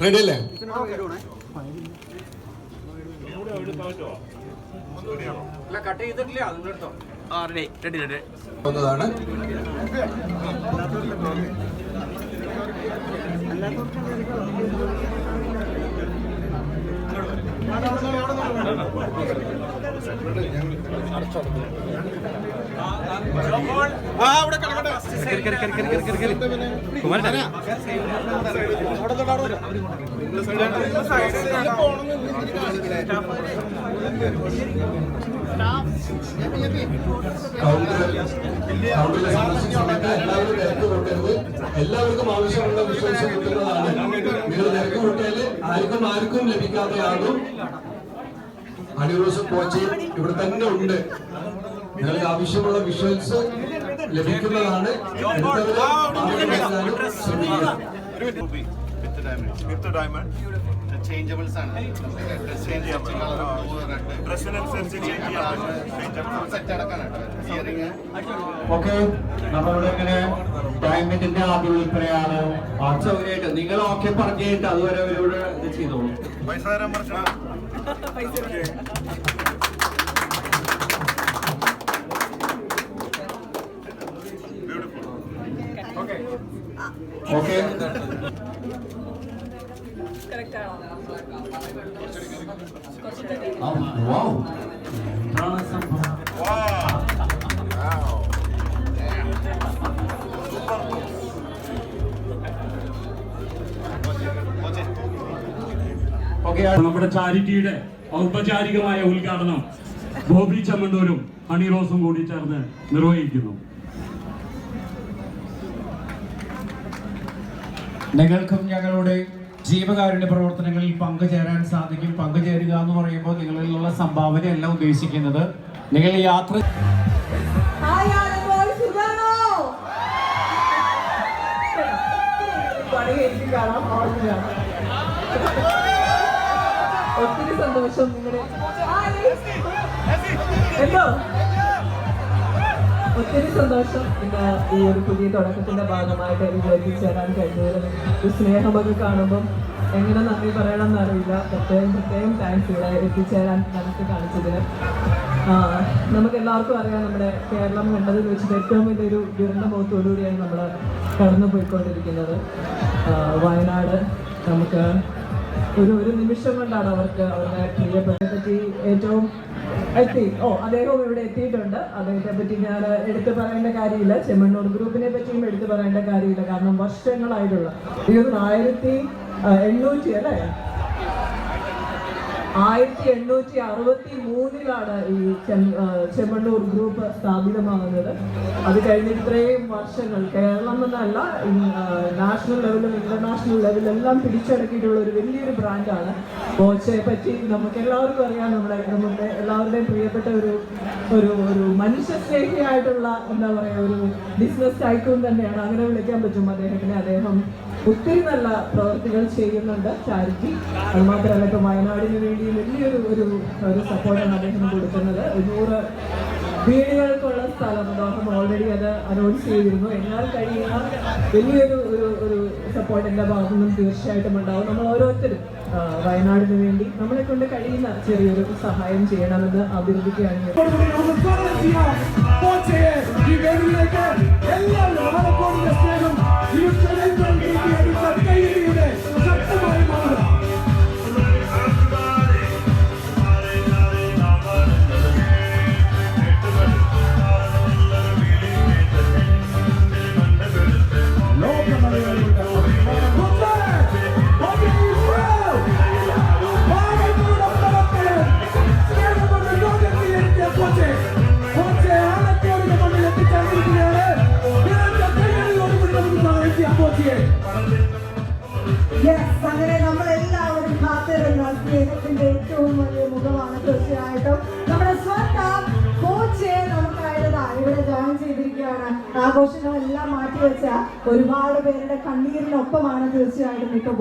Ready അല്ലേ cut ചെയ്തിട്ടില്ല എല്ലാവർക്കും ആവശ്യമുള്ള വിശ്വാസം കിട്ടുന്നതാണ് നിങ്ങൾ തിരക്ക് കൂട്ടിയാൽ ആർക്കും ആർക്കും ലഭിക്കാതെയാകും അടിയോസം കോച്ച് ഇവിടെ തന്നെ ഉണ്ട്. നിങ്ങൾക്ക് ആവശ്യമുള്ള വിഷ്വൽസ് ലഭിക്കുന്നതാണ് ചേഞ്ചബിൾസ് ആണ് ഡ്രസ് ചേഞ്ച് ചെയ്യാൻ ഡ്രസ്സിനനുസരിച്ച് ചേഞ്ച് ചെയ്യാൻ സെറ്റ് അടക്കാനാണ് ഓക്കെ ഇങ്ങനെ ഡയമണ്ടിന്റെ ആദ്യ വിൽപ്പനയാണ് സൗകര്യമായിട്ട് നിങ്ങൾ ഓക്കെ പറഞ്ഞിട്ട് അതുവരെ അവരോട് ഇത് ചെയ്തോളൂ പൈസ തരാൻ പറഞ്ഞാ ഓക്കെ. ഓക്കെ നമ്മുടെ ചാരിറ്റിയുടെ ഔപചാരികമായ ഉദ്ഘാടനം ബോബി ചമ്മണ്ടൂരും ഹണി റോസും കൂടി ചേർന്ന് നിർവഹിക്കുന്നു. നിങ്ങൾക്കും ഞങ്ങളുടെ ജീവകാരുണ്യ പ്രവർത്തനങ്ങളിൽ പങ്കുചേരാൻ സാധിക്കും. പങ്കുചേരുക എന്ന് പറയുമ്പോൾ നിങ്ങളിലുള്ള സംഭാവനയല്ല ഉദ്ദേശിക്കുന്നത് നിങ്ങൾ യാത്ര ഒത്തിരി സന്തോഷം നിങ്ങളുടെ. എന്തോ? ഒത്തിരി സന്തോഷം ഇന്ന് ഈ ഒരു പുതിയ തുടക്കത്തിന്റെ ഭാഗമായിട്ട് എനിക്ക് എത്തിച്ചേരാൻ കഴിഞ്ഞതിൽ ഒരു സ്നേഹമൊക്കെ കാണുമ്പം എങ്ങനെ നന്ദി പറയണം എന്നറിയില്ല പ്രത്യേകം പ്രത്യേകം താങ്ക്സ് ഇവിടെ എത്തിച്ചേരാൻ നമുക്ക് കാണിച്ചതിന്. നമുക്ക് എല്ലാവർക്കും അറിയാം നമ്മുടെ കേരളം കണ്ടതിൽ വെച്ചിട്ട് ഏറ്റവും വലിയൊരു ദുരന്ത മുഖത്തോടുകൂടിയാണ് നമ്മൾ കടന്നു പോയിക്കൊണ്ടിരിക്കുന്നത് വയനാട് നമുക്ക് ഒരു ഒരു നിമിഷം കൊണ്ടാണ് അവർക്ക് അവരുടെ പ്രിയപ്പെട്ടെ എത്തി. ഓ അദ്ദേഹവും ഇവിടെ എത്തിയിട്ടുണ്ട്. അദ്ദേഹത്തെ പറ്റി ഞാൻ എടുത്തു പറയേണ്ട കാര്യമില്ല. ചെമ്മണ്ണൂർ ഗ്രൂപ്പിനെ പറ്റിയും എടുത്തു പറയേണ്ട കാര്യമില്ല. കാരണം വർഷങ്ങളായിട്ടുള്ള ഇത് ആയിരത്തി എണ്ണൂറ്റി അല്ലേ? ആയിരത്തി എണ്ണൂറ്റി അറുപത്തി മൂന്നിലാണ് ഈ ചെമ്മണ്ണൂർ ഗ്രൂപ്പ് സ്ഥാപിതമാകുന്നത്. അത് കഴിഞ്ഞ് ഇത്രയും വർഷങ്ങൾ കേരളം എന്നല്ല നാഷണൽ ലെവലും ഇന്റർനാഷണൽ ലെവലും എല്ലാം പിടിച്ചടക്കിയിട്ടുള്ള ഒരു വലിയൊരു ബ്രാൻഡാണ് ബോച്ചയെ പറ്റി നമുക്ക് എല്ലാവർക്കും അറിയാം നമ്മുടെ നമ്മുടെ എല്ലാവരുടെയും പ്രിയപ്പെട്ട ഒരു ഒരു ഒരു മനുഷ്യ സ്നേഹിയായിട്ടുള്ള എന്താ പറയുക ഒരു ബിസിനസ് ടൈക്കൂൺ തന്നെയാണ്. അങ്ങനെ വിളിക്കാൻ പറ്റും അദ്ദേഹത്തിന്. അദ്ദേഹം ഒത്തിരി നല്ല പ്രവർത്തികൾ ചെയ്യുന്നുണ്ട് ചാരിറ്റി. അതുമാത്രമല്ല ഇപ്പോൾ ഇപ്പൊ വയനാടിന് വേണ്ടി വലിയൊരു ഒരു ഒരു സപ്പോർട്ടാണ് അദ്ദേഹം കൊടുക്കുന്നത്. നൂറ് വീടുകൾക്കുള്ള സ്ഥലം അദ്ദേഹം ഓൾറെഡി അത് അനൗൺസ് ചെയ്തിരുന്നു. എന്നാൽ കഴിയുന്ന വലിയൊരു ഒരു ഒരു സപ്പോർട്ട് എന്റെ ഭാഗത്തു നിന്നും തീർച്ചയായിട്ടും ഉണ്ടാവും. നമ്മൾ ഓരോരുത്തരും വയനാടിന് വേണ്ടി നമ്മളെ കൊണ്ട് കഴിയുന്ന ചെറിയൊരു സഹായം ചെയ്യണമെന്ന് അഭ്യർത്ഥിക്കുകയാണ്. അങ്ങനെ നമ്മൾ എല്ലാവരും കാത്തിരുന്ന സ്നേഹത്തിന്റെ ഏറ്റവും വലിയ മുഖമാണ് തീർച്ചയായിട്ടും നമ്മുടെ സ്വന്തം കോച്ച് നമുക്കായതാ. ഇവിടെ ജോയിൻ ചെയ്തിരിക്കുകയാണ്. ആഘോഷങ്ങളെല്ലാം മാറ്റിവെച്ച ഒരുപാട് പേരുടെ കണ്ണീരിനൊപ്പമാണ് തീർച്ചയായിട്ടും ഇപ്പൊ